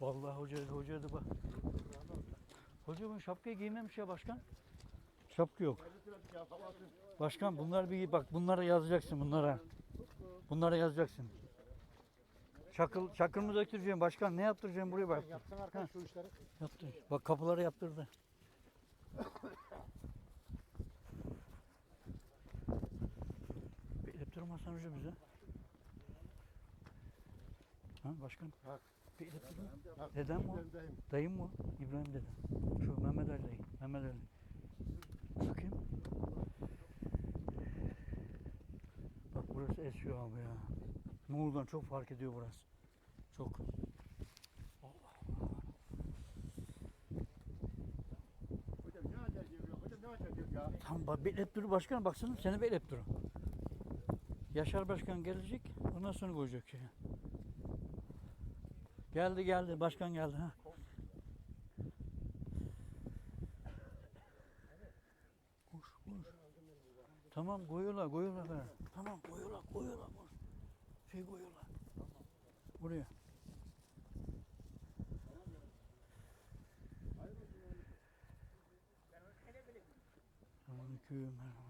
Vallahi hoca hoca da bak. Hoca bu şapkayı giymemiş ya başkan. Şapka yok. Başkan bunlar bir bak bunlara yazacaksın bunlara. Bunlara yazacaksın. Çakıl çakılımı döktüreceğim başkan ne yaptıracağım buraya bak. Yapsın arkadaş şu işleri. Yaptır. Bak kapıları yaptırdı. Yaptırmazsan hoca bize. Ha başkan? Ha. Dedem o? Dayım o? İbrahim dedem. Şu Mehmet Ali dayı. Mehmet Ali. Bakayım. Bak burası esiyor abi ya. Muğla'dan çok fark ediyor burası. Çok. Tamam bak beklep dur başkan baksana seni beklep dur. Yaşar Başkan gelecek ondan sonra koyacak şey. Geldi geldi başkan geldi ha. Koş koş. Tamam koyuyorlar koyuyorlar be. Tamam koyuyorlar koyuyorlar. koş. Şey koyuyorlar. Buraya. Aleyküm merhaba.